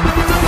Thank you.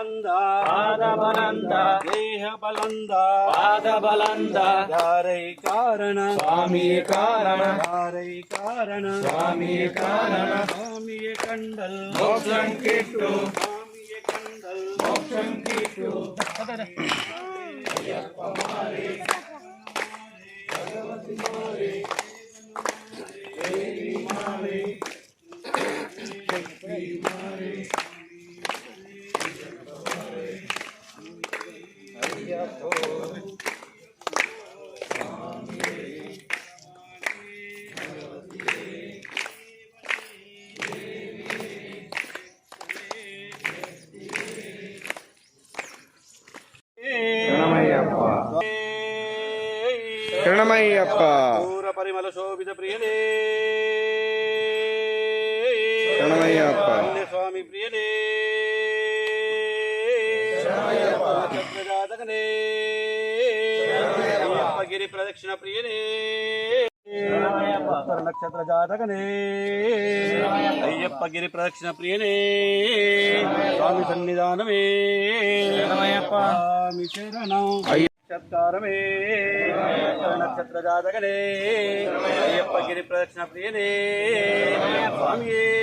ಬಲಂದ ಪಾದ ಬಲಂದ ದೇಹ ಬಲಂದ ಪಾದ ಬಲಂದ ಯಾರೈ ಕಾರಣ ಸ್ವಾಮಿ ಕಾರಣ ಯಾರೈ ಕಾರಣ ಸ್ವಾಮಿ ಕಾರಣ ಸ್ವಾಮಿಯ ಕಂಡಲ್ ಮೋಕ್ಷಂ ಕಿಟ್ಟು ಸ್ವಾಮಿಯ ಕಂಡಲ್ ಮೋಕ್ಷಂ ಕಿಟ್ಟು ಭಗವತಿ ಮಾರೇ పూర పరిమళ శోభిత ప్రియనే శరణమయ్యప్ప పుణ్య స్వామి ప్రియనే ప్రదక్షిణ ప్రియనే. నక్షత్ర జాతకనే. అయ్యప్పగిరి ప్రదక్షిణ ప్రియనే. స్వామి సన్నిధానమే. స్వామి శరణం. నక్షత్రమే. నక్షత్ర జాతకనే. అయ్యప్పగిరి ప్రదక్షిణ ప్రియనే. స్వామియే.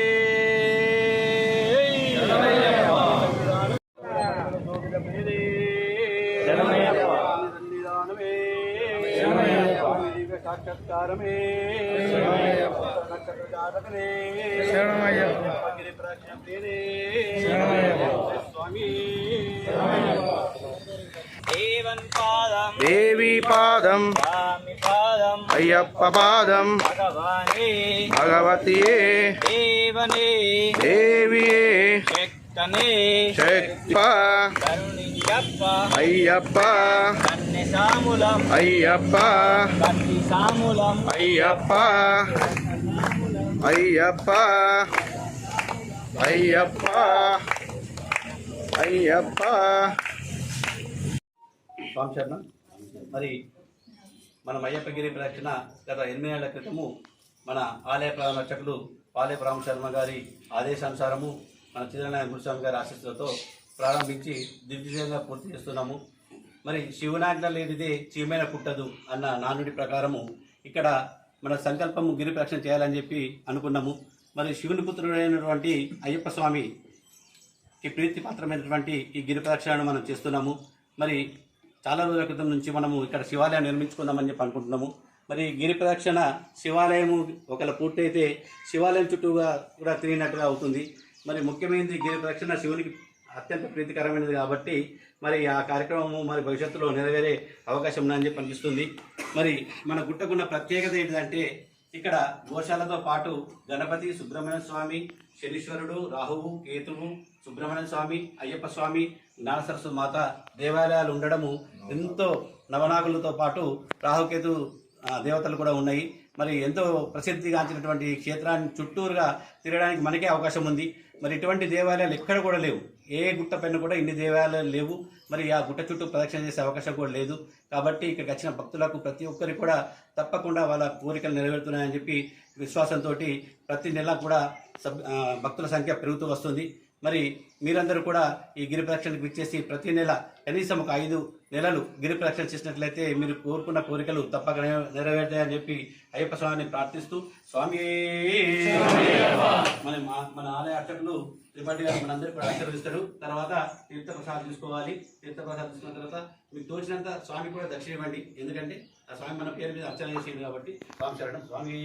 నక్షత్ర జాతకనే ప్రదక్షిణ ప్రియనే స్వామి దేవి పాదం అయ్యప్ప పాదం భగవతియే దేవియే శక్త అయ్యప్ప అయ్యప్ప. అయ్యప్ప. అయ్యప్ప. అయ్యప్ప. అయ్యప్ప. స్వామి శరణం. మరి మనం అయ్యప్పగిరి ప్రదక్షిణ గత ఎనిమిది ఏళ్ళ క్రితము మన ఆలయ ప్రధాన అర్చకులు పాలే రామ శర్మ గారి ఆదేశానుసారము మన చిదనారాయణ గురుస్వామి గారి ఆశీస్సులతో ప్రారంభించి దిగ్విజయంగా పూర్తి చేస్తున్నాము. మరి శివనాజ్ఞ లేనిదే చీమైన పుట్టదు అన్న నానుడి ప్రకారము ఇక్కడ మన సంకల్పము గిరి చేయాలని చెప్పి అనుకున్నాము. మరి శివుని పుత్రుడైనటువంటి అయ్యప్ప స్వామి ఈ ప్రీతి పాత్రమైనటువంటి ఈ గిరిప్రదక్షణను మనం చేస్తున్నాము. మరి చాలా రోజుల క్రితం నుంచి మనము ఇక్కడ శివాలయం నిర్మించుకుందామని చెప్పి అనుకుంటున్నాము. మరి గిరి ప్రదక్షిణ శివాలయము ఒకవేళ పూర్తయితే శివాలయం చుట్టూగా కూడా తిరిగినట్టుగా అవుతుంది. మరి ముఖ్యమైనది గిరి ప్రదక్షిణ శివునికి అత్యంత ప్రీతికరమైనది కాబట్టి మరి ఆ కార్యక్రమము మరి భవిష్యత్తులో నెరవేరే అవకాశం ఉందని చెప్పి అనిపిస్తుంది. మరి మన గుట్టకున్న ప్రత్యేకత ఏంటంటే ఇక్కడ గోశాలతో పాటు గణపతి సుబ్రహ్మణ్య స్వామి శనీశ్వరుడు రాహువు కేతువు సుబ్రహ్మణ్య స్వామి అయ్యప్ప స్వామి జ్ఞాన సరస్వతి మాత దేవాలయాలు ఉండడము ఎంతో నవనాగులతో పాటు రాహుకేతు దేవతలు కూడా ఉన్నాయి. మరి ఎంతో ప్రసిద్ధిగాంచినటువంటి క్షేత్రాన్ని చుట్టూరుగా తిరగడానికి మనకే అవకాశం ఉంది. మరి ఇటువంటి దేవాలయాలు ఎక్కడ కూడా లేవు. ఏ గుట్ట పైన కూడా ఇన్ని దేవాలయాలు లేవు. మరి ఆ గుట్ట చుట్టూ ప్రదక్షిణ చేసే అవకాశం కూడా లేదు. కాబట్టి ఇక్కడికి వచ్చిన భక్తులకు ప్రతి ఒక్కరికి కూడా తప్పకుండా వాళ్ళ కోరికలు నెరవేరుతున్నాయని చెప్పి విశ్వాసంతో ప్రతి నెల కూడా సబ్ భక్తుల సంఖ్య పెరుగుతూ వస్తుంది. మరి మీరందరూ కూడా ఈ గిరి ప్రదక్షిణకు విచ్చేసి ప్రతి నెల కనీసం ఒక ఐదు నెలలు గిరి ప్రదక్షిణ చేసినట్లయితే మీరు కోరుకున్న కోరికలు తప్పక నెరవేరుతాయని చెప్పి అయ్యప్ప స్వామిని ప్రార్థిస్తూ స్వామి మన మన ఆలయ అర్చకులు త్రిపాఠి గారు మనందరూ కూడా ఆశీర్వదిస్తారు. తర్వాత తీర్థప్రసాదం తీసుకోవాలి. తీర్థప్రసాదం తీసుకున్న తర్వాత మీకు తోచినంత స్వామి కూడా దక్షిణ ఇవ్వండి. ఎందుకంటే ఆ స్వామి మన పేరు మీద అర్చన చేసేది కాబట్టి స్వామి శరణం. స్వామి